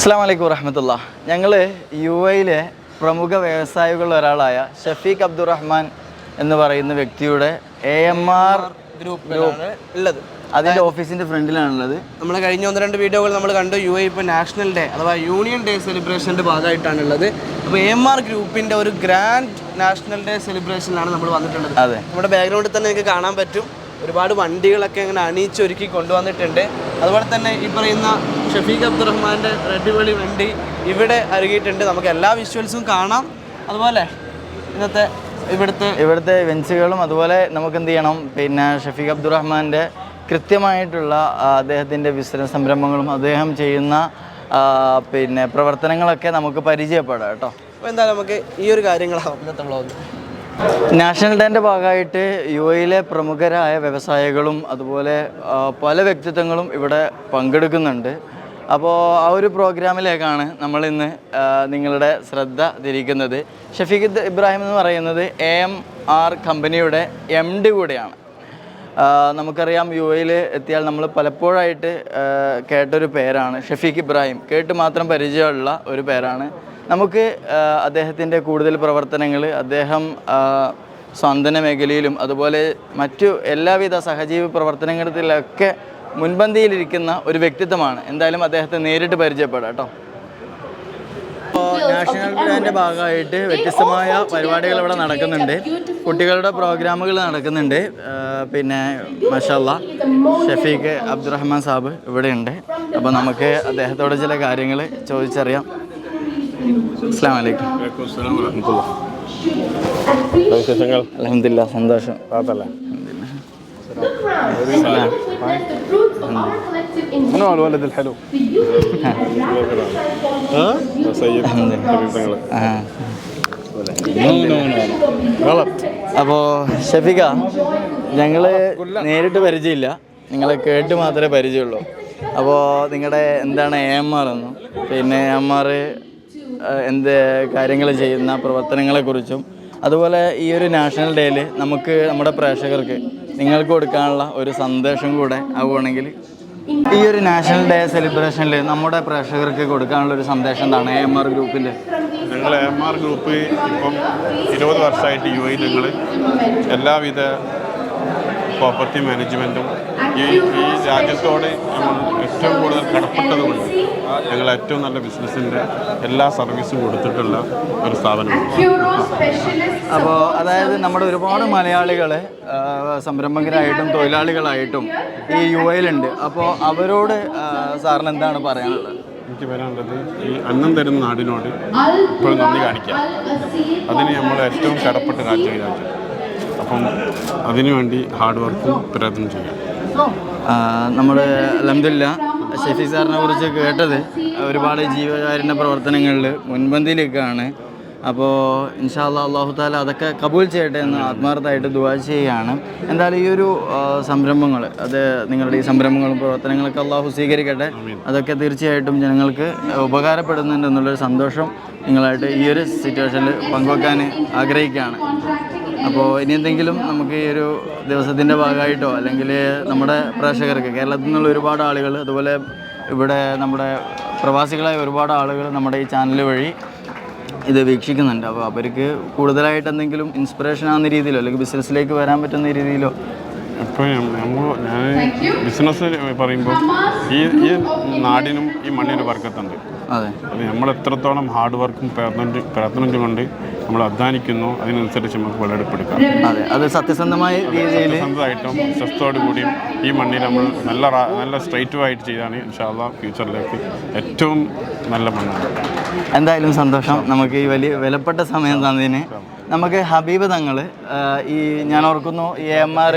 അസ്സാം വലൈക്കും വറഹമത്തുള്ള. ഞങ്ങൾ യു എയിലെ പ്രമുഖ വ്യവസായികളിൽ ഒരാളായ ഷഫീഖ് അബ്ദുറഹ്മാൻ എന്ന് പറയുന്ന വ്യക്തിയുടെ എ എം ആർ ഗ്രൂപ്പിലാണ് ഉള്ളത്. അതിന്റെ ഓഫീസിന്റെ ഫ്രണ്ടിലാണുള്ളത്. നമ്മൾ കഴിഞ്ഞ ഒന്ന് രണ്ട് വീഡിയോകൾ നമ്മൾ കണ്ടു. യു എ ഇപ്പോൾ നാഷണൽ ഡേ അഥവാ യൂണിയൻ ഡേ സെലിബ്രേഷന്റെ ഭാഗമായിട്ടാണുള്ളത്. അപ്പോൾ എ എം ആർ ഗ്രൂപ്പിന്റെ ഒരു ഗ്രാൻഡ് നാഷണൽ ഡേ സെലിബ്രേഷനിലാണ് നമ്മൾ വന്നിട്ടുള്ളത്. അതെ. നമ്മുടെ ബാക്ക്ഗ്രൗണ്ടിൽ തന്നെ നിങ്ങൾക്ക് കാണാൻ പറ്റും. ഒരുപാട് വണ്ടികളൊക്കെ ഇങ്ങനെ അണിയിച്ചൊരുക്കി കൊണ്ടുവന്നിട്ടുണ്ട്. അതുപോലെ തന്നെ ഈ പറയുന്ന ഷഫീഖ് അബ്ദുറഹ്മാന്റെ റെഡ്ഡിപൊളി വണ്ടി ഇവിടെ അരുകിയിട്ടുണ്ട്. നമുക്ക് എല്ലാ വിഷ്വൽസും കാണാം. അതുപോലെ ഇന്നത്തെ ഇവിടുത്തെ ഇവിടുത്തെ ഇവൻസുകളും അതുപോലെ നമുക്ക് എന്ത് ചെയ്യണം? പിന്നെ ഷഫീഖ് അബ്ദുറഹ്മാന്റെ കൃത്യമായിട്ടുള്ള അദ്ദേഹത്തിന്റെ ബിസിനസ് സംരംഭങ്ങളും അദ്ദേഹം ചെയ്യുന്ന പിന്നെ പ്രവർത്തനങ്ങളൊക്കെ നമുക്ക് പരിചയപ്പെടാം കേട്ടോ. അപ്പോൾ എന്തായാലും നമുക്ക് ഈ ഒരു കാര്യങ്ങളാവും ഇന്നത്തെ ബ്ലോഗ് നാഷണൽ ഡേന്റെ ഭാഗമായിട്ട് യു എയിലെ പ്രമുഖരായ വ്യവസായികളും അതുപോലെ പല വ്യക്തിത്വങ്ങളും ഇവിടെ പങ്കെടുക്കുന്നുണ്ട്. അപ്പോൾ ആ ഒരു പ്രോഗ്രാമിലേക്കാണ് നമ്മൾ ഇന്ന് നിങ്ങളുടെ ശ്രദ്ധ തിരിക്കുന്നത്. ഷഫീഖ് ഇബ്രാഹിം എന്ന് പറയുന്നത് എ എം ആർ കമ്പനിയുടെ എം ഡി കൂടെയാണ്. നമുക്കറിയാം യു എയിൽ എത്തിയാൽ നമ്മൾ പലപ്പോഴായിട്ട് കേട്ടൊരു പേരാണ് ഷഫീഖ് ഇബ്രാഹിം. കേട്ട് മാത്രം പരിചയമുള്ള ഒരു പേരാണ്. നമുക്ക് അദ്ദേഹത്തിന്റെ കൂടുതൽ പ്രവർത്തനങ്ങൾ അദ്ദേഹം ആ, സ്വാന്തന മേഖലയിലും അതുപോലെ മറ്റു എല്ലാവിധ സഹജീവി പ്രവർത്തനങ്ങളിലൊക്കെ മുൻപന്തിയിലിരിക്കുന്ന ഒരു വ്യക്തിത്വമാണ്. എന്തായാലും അദ്ദേഹത്തെ നേരിട്ട് പരിചയപ്പെടാം കേട്ടോ. ഇപ്പോൾ നാഷണൽ ഡേന്റെ ഭാഗമായിട്ട് വ്യത്യസ്തമായ പരിപാടികൾ ഇവിടെ നടക്കുന്നുണ്ട്. കുട്ടികളുടെ പ്രോഗ്രാമുകൾ നടക്കുന്നുണ്ട്. പിന്നെ മഷല്ല ഷഫീഖ് അബ്ദുറഹ്മാൻ സാബ് ഇവിടെയുണ്ട്. അപ്പോൾ നമുക്ക് അദ്ദേഹത്തോട് ചില കാര്യങ്ങൾ ചോദിച്ചറിയാം. അസ്സാം വലൈക്കും വിശേഷങ്ങൾ? അലഹമില്ല സന്തോഷം. منو الولد الحلو؟ ها؟ ഷഫിക ഞങ്ങൾ നേരിട്ട് പരിചയമില്ല. നിങ്ങളെ കേട്ട് മാത്രമേ പരിചയമുള്ളൂ. അപ്പോൾ നിങ്ങളുടെ എന്താണ് എ എം ആർ എന്നും? പിന്നെ എം ആർ എന്ത് കാര്യങ്ങൾ ചെയ്യുന്ന പ്രവർത്തനങ്ങളെ കുറിച്ചും അതുപോലെ ഈ ഒരു നാഷണൽ ഡേയിൽ നമുക്ക് നമ്മുടെ പ്രേക്ഷകർക്ക് നിങ്ങൾക്ക് കൊടുക്കാനുള്ള ഒരു സന്ദേശം കൂടെ ആവുകയാണെങ്കിൽ ഈ ഒരു നാഷണൽ ഡേ സെലിബ്രേഷനിൽ നമ്മുടെ പ്രേക്ഷകർക്ക് കൊടുക്കാനുള്ള ഒരു സന്ദേശം എന്താണ് എ എം ആർ ഗ്രൂപ്പിന്റെ? ഞങ്ങൾ എം ആർ ഗ്രൂപ്പ് ഇപ്പം ഇരുപത് വർഷമായിട്ട് യു എയിൽ ഞങ്ങൾ എല്ലാവിധ പ്രോപ്പർട്ടി മാനേജ്മെന്റും ഈ ഈ ഏറ്റവും കൂടുതൽ കടപ്പെട്ടതുകൊണ്ട് ഞങ്ങൾ ഏറ്റവും നല്ല ബിസിനസ്സിന്റെ എല്ലാ സർവീസും കൊടുത്തിട്ടുള്ള ഒരു സ്ഥാപനമാണ്. അപ്പോൾ അതായത് നമ്മുടെ ഒരുപാട് മലയാളികളെ സംരംഭകരായിട്ടും തൊഴിലാളികളായിട്ടും ഈ യു എയിലുണ്ട് അപ്പോൾ അവരോട് സാറിന് എന്താണ് പറയാനുള്ളത്? എനിക്ക് പറയാനുള്ളത് ഈ അന്നം തരുന്ന നാടിനോട് ഇപ്പോഴും നന്ദി കാണിക്കാം അതിന് നമ്മൾ ഏറ്റവും കടപ്പെട്ട രാജ്യം രാജ്യം അപ്പം അതിനുവേണ്ടി ഹാർഡ് വർക്കും പ്രയത്നം ചെയ്യാം. നമ്മുടെ അലഹമില്ല ഷെഫി സാറിനെ കുറിച്ച് കേട്ടത് ഒരുപാട് ജീവകാരുണ്യ പ്രവർത്തനങ്ങളിൽ മുൻപന്തിയിലേക്കാണ്. അപ്പോൾ ഇൻഷാല്ലാ അള്ളാഹു താല അതൊക്കെ കബൂൽ ചെയ്യട്ടെ എന്ന് ആത്മാർത്ഥമായിട്ട് ദുവാ ചെയ്യുകയാണ്. എന്തായാലും ഈ ഒരു സംരംഭങ്ങൾ അത് നിങ്ങളുടെ ഈ സംരംഭങ്ങളും പ്രവർത്തനങ്ങളൊക്കെ അള്ളാഹു സ്വീകരിക്കട്ടെ. അതൊക്കെ തീർച്ചയായിട്ടും ജനങ്ങൾക്ക് ഉപകാരപ്പെടുന്നുണ്ട് എന്നുള്ളൊരു സന്തോഷം നിങ്ങളായിട്ട് ഈ ഒരു സിറ്റുവേഷനിൽ പങ്കുവെക്കാൻ ആഗ്രഹിക്കുകയാണ്. അപ്പോൾ ഇനി എന്തെങ്കിലും നമുക്ക് ഈ ഒരു ദിവസത്തിന്റെ ഭാഗമായിട്ടോ അല്ലെങ്കിൽ നമ്മുടെ പ്രേക്ഷകർക്ക് കേരളത്തിൽ നിന്നുള്ള ഒരുപാട് ആളുകൾ അതുപോലെ ഇവിടെ നമ്മുടെ പ്രവാസികളായ ഒരുപാട് ആളുകൾ നമ്മുടെ ഈ ചാനൽ വഴി ഇത് വീക്ഷിക്കുന്നുണ്ട്. അപ്പോൾ അവർക്ക് കൂടുതലായിട്ട് എന്തെങ്കിലും ഇൻസ്പിറേഷൻ ആകുന്ന രീതിയിലോ അല്ലെങ്കിൽ ബിസിനസ്സിലേക്ക് വരാൻ പറ്റുന്ന രീതിയിലോ ഇപ്പോൾ നമ്മൾ ഞാൻ ബിസിനസ് പറയുമ്പോൾ ഈ ഈ നാടിനും ഈ മണ്ണിനും വർക്കത്തുണ്ട്. അതെ. നമ്മൾ എത്രത്തോളം ഹാർഡ് വർക്കും പ്രയത്നം പ്രയത്നം കൊണ്ട് നമ്മൾ അധ്വാനിക്കുന്നു അതിനനുസരിച്ച് നമുക്ക് വിളവെടുപ്പെടുക്കാം. അതെ. അത് സത്യസന്ധമായ രീതിയിൽ സത്യസന്ധമായിട്ടും സ്വസ്ഥത്തോടു കൂടിയും ഈ മണ്ണിൽ നമ്മൾ നല്ല നല്ല സ്ട്രൈറ്റുമായിട്ട് ചെയ്താണ് ഇൻഷാല്ല ഫ്യൂച്ചറിലേക്ക് ഏറ്റവും നല്ല മണ്ണാണ്. എന്തായാലും സന്തോഷം. നമുക്ക് ഈ വലിയ വിലപ്പെട്ട സമയം തന്നതിന് നമുക്ക് ഹബീബ് തങ്ങൾ ഈ ഞാൻ ഓർക്കുന്നു ഈ എം ആർ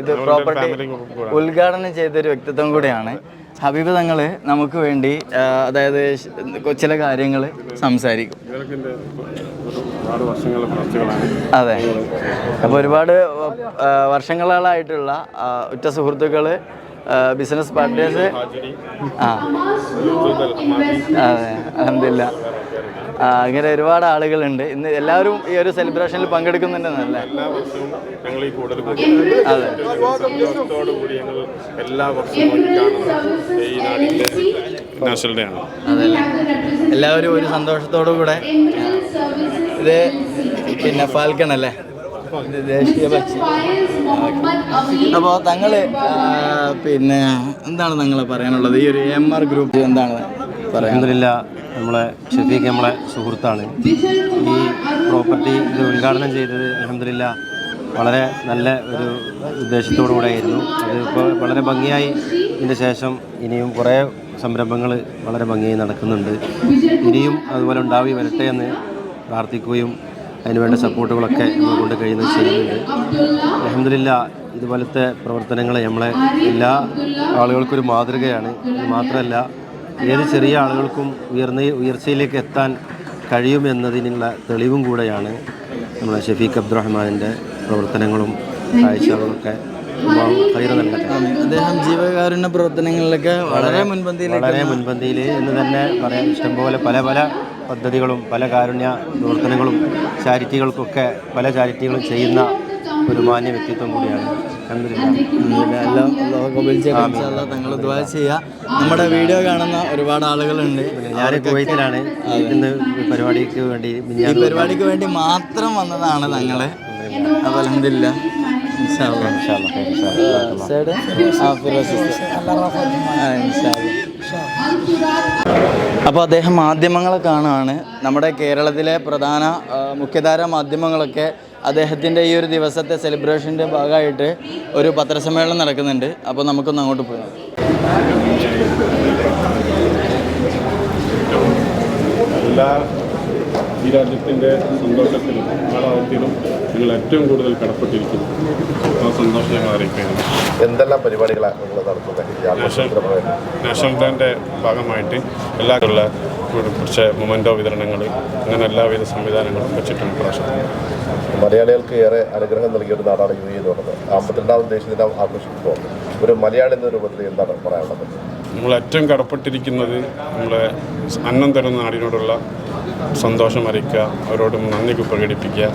ഇത് പ്രോപ്പർട്ടി ഉദ്ഘാടനം ചെയ്തൊരു വ്യക്തിത്വം കൂടിയാണ്. ഹബീബ് തങ്ങൾ നമുക്ക് വേണ്ടി അതായത് ചില കാര്യങ്ങൾ സംസാരിക്കും. അതെ. അപ്പോൾ ഒരുപാട് വർഷങ്ങളായിട്ടുള്ള ഉറ്റ സുഹൃത്തുക്കൾ ബിസിനസ് പാർട്ട്നേഴ്സ് ആ. അതെ അലഹമില്ല ആ, അങ്ങനെ ഒരുപാട് ആളുകളുണ്ട്. ഇന്ന് എല്ലാവരും ഈ ഒരു സെലിബ്രേഷനിൽ പങ്കെടുക്കുന്നുണ്ടെന്നല്ലേ എല്ലാ വർഷവും ഞങ്ങൾ ഈ കൂടുതൽ അതെ സന്തോഷത്തോടു കൂടി ഞങ്ങൾ എല്ലാ വർഷവും നോക്കിക്കാണുന്നത് ഈ നാടിന്റെ നാഷണൽ ഡേ ആണ് അതല്ലേ എല്ലാവരും ഒരു സന്തോഷത്തോടു കൂടെ ഇത് പിന്നെ ഫാൽക്കൺ അല്ലേ? ദേശീയ പക്ഷി അപ്പോൾ തങ്ങൾ പിന്നെ എന്താണ് തങ്ങൾ പറയാനുള്ളത്? ഈ ഒരു എം ആർ ഗ്രൂപ്പ് എന്താണ് പറയാൻ അലഹമില്ല നമ്മളെ ഷഫീഖ് നമ്മളെ സുഹൃത്താണ്. ഈ പ്രോപ്പർട്ടി ഇത് ഉദ്ഘാടനം ചെയ്തത് അലഹമില്ല വളരെ നല്ല ഒരു ഉദ്ദേശത്തോടു കൂടെ ആയിരുന്നു അത് ഇപ്പോൾ വളരെ ഭംഗിയായി ഇതിന് ശേഷം ഇനിയും കുറേ സംരംഭങ്ങൾ വളരെ ഭംഗിയായി നടക്കുന്നുണ്ട്. ഇനിയും അതുപോലെ ഉണ്ടാവി വരട്ടെ എന്ന് പ്രാർത്ഥിക്കുകയും അതിനുവേണ്ട സപ്പോർട്ടുകളൊക്കെ നമ്മൾ കൊണ്ട് കഴിയുന്നത് ചെയ്യുന്നുണ്ട്. അലഹമില്ല ഇതുപോലത്തെ പ്രവർത്തനങ്ങൾ നമ്മളെ എല്ലാ ആളുകൾക്കൊരു മാതൃകയാണ്. മാത്രമല്ല ഏത് ചെറിയ ആളുകൾക്കും ഉയർന്ന ഉയർച്ചയിലേക്ക് എത്താൻ കഴിയുമെന്നതിനുള്ള തെളിവും കൂടെയാണ് നമ്മുടെ ഷെഫീഖ് അബ്ദുറഹ്മാന്റെ പ്രവർത്തനങ്ങളും കാഴ്ചകളൊക്കെ അദ്ദേഹം ജീവകാരുണ്യ പ്രവർത്തനങ്ങളിലൊക്കെ വളരെ മുൻപന്തിയിൽ വളരെ മുൻപന്തിയിൽ എന്ന് തന്നെ പറയാം ഇഷ്ടംപോലെ പല പല പദ്ധതികളും പല കാരുണ്യ പ്രവർത്തനങ്ങളും ചാരിറ്റികൾക്കൊക്കെ പല ചാരിറ്റികളും ചെയ്യുന്ന ഒരു മാന്യ വ്യക്തിത്വം കൂടിയാണ്. എല്ലാം കബൂൽ അല്ലാ തങ്ങൾ ദുആ ചെയ്യുക നമ്മുടെ വീഡിയോ കാണുന്ന ഒരുപാട് ആളുകളുണ്ട്. ഞാൻ കുവൈത്തിലാണ്. ഇന്ന് പരിപാടിക്ക് വേണ്ടി ഈ പരിപാടിക്ക് വേണ്ടി മാത്രം വന്നതാണ് തങ്ങൾ. അപ്പോൾ അൽഹംദുലില്ലാ. ഇൻഷാ അല്ലാ. ഇൻഷാ അല്ലാ, ഇൻഷാ അല്ലാ. അപ്പോൾ അദ്ദേഹം മാധ്യമങ്ങളെ കാണുകയാണ്. നമ്മുടെ കേരളത്തിലെ പ്രധാന മുഖ്യധാര മാധ്യമങ്ങളൊക്കെ അദ്ദേഹത്തിന്റെ ഈ ഒരു ദിവസത്തെ സെലിബ്രേഷന്റെ ഭാഗമായിട്ട് ഒരു പത്രസമ്മേളനം നടക്കുന്നുണ്ട്. അപ്പോൾ നമുക്കൊന്ന് അങ്ങോട്ട് പോകാം. എല്ലാ ഈ രാജ്യത്തിന്റെ സന്തോഷത്തിലും ആളാവത്തിലും നിങ്ങൾ ഏറ്റവും കൂടുതൽ കടപ്പെട്ടിരിക്കുന്നു. ആ സന്തോഷം ഞങ്ങൾ അറിയിക്കുകയാണ്. എന്തെല്ലാം പരിപാടികളാണ് നിങ്ങൾ നടത്തുന്നത്? നാഷണൽ ഡേന്റെ ഭാഗമായിട്ട് എല്ലാ കുറച്ച് മൊമെന്റോ വിതരണങ്ങൾ അങ്ങനെ എല്ലാവിധ സംവിധാനങ്ങളും വെച്ചിട്ടുണ്ട് പ്രാവശ്യം. മലയാളികൾക്ക് ഏറെ അനുഗ്രഹം നൽകിയ ഒരു നാടാണ് യു എ എന്ന് പറയുന്നത്. അമ്പത്തിരണ്ടാമത് ദേശീയ ദിനം ആഘോഷിക്കുമ്പോൾ. ഒരു മലയാളി എന്ന രൂപത്തിൽ എന്താണ് പറയാനുള്ളത്? നമ്മൾ ഏറ്റവും കടപ്പെട്ടിരിക്കുന്നത് നമ്മളെ അന്നം തരുന്ന നാടിനോടുള്ള സന്തോഷം അറിയിക്കുക അവരോട് നന്ദി പ്രകടിപ്പിക്കുക.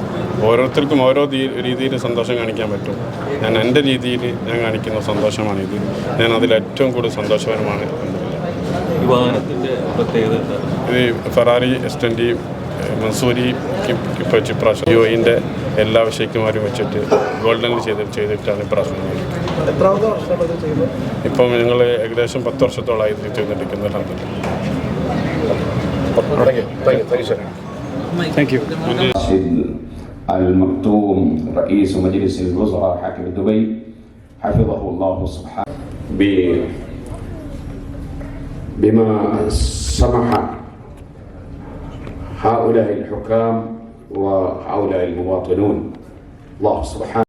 ഓരോരുത്തർക്കും ഓരോ രീതിയിൽ സന്തോഷം കാണിക്കാൻ പറ്റും. ഞാൻ എന്റെ രീതിയിൽ ഞാൻ കാണിക്കുന്ന സന്തോഷമാണിത്. ഞാൻ അതിൽ ഏറ്റവും കൂടുതൽ സന്തോഷകരമാണ് ഇത് ഫെറാറി എസ് ട്വന്റി മൻസൂരി ഇപ്രാവശ്യം യുഇന്റെ എല്ലാ വിഷയക്കുമാരും വെച്ചിട്ട് ഗോൾഡനിൽ ചെയ്ത് ചെയ്തിട്ടാണ് ഇപ്രാവശ്യം ഇപ്പം ഞങ്ങൾ ഏകദേശം പത്ത് വർഷത്തോളമായി ഇത് ചെയ്തുകൊണ്ടിരിക്കുന്നത് അൽഹംദുലില്ലാ. തുടങ്ങി താങ്ക് യു താങ്ക് യു راشد المكتوم رئيس مجلس الوزراء حاكم دبي حفظه الله سبحانه ب- بما سمح هؤلاء الحكام وهؤلاء المواطنون الله سبحانه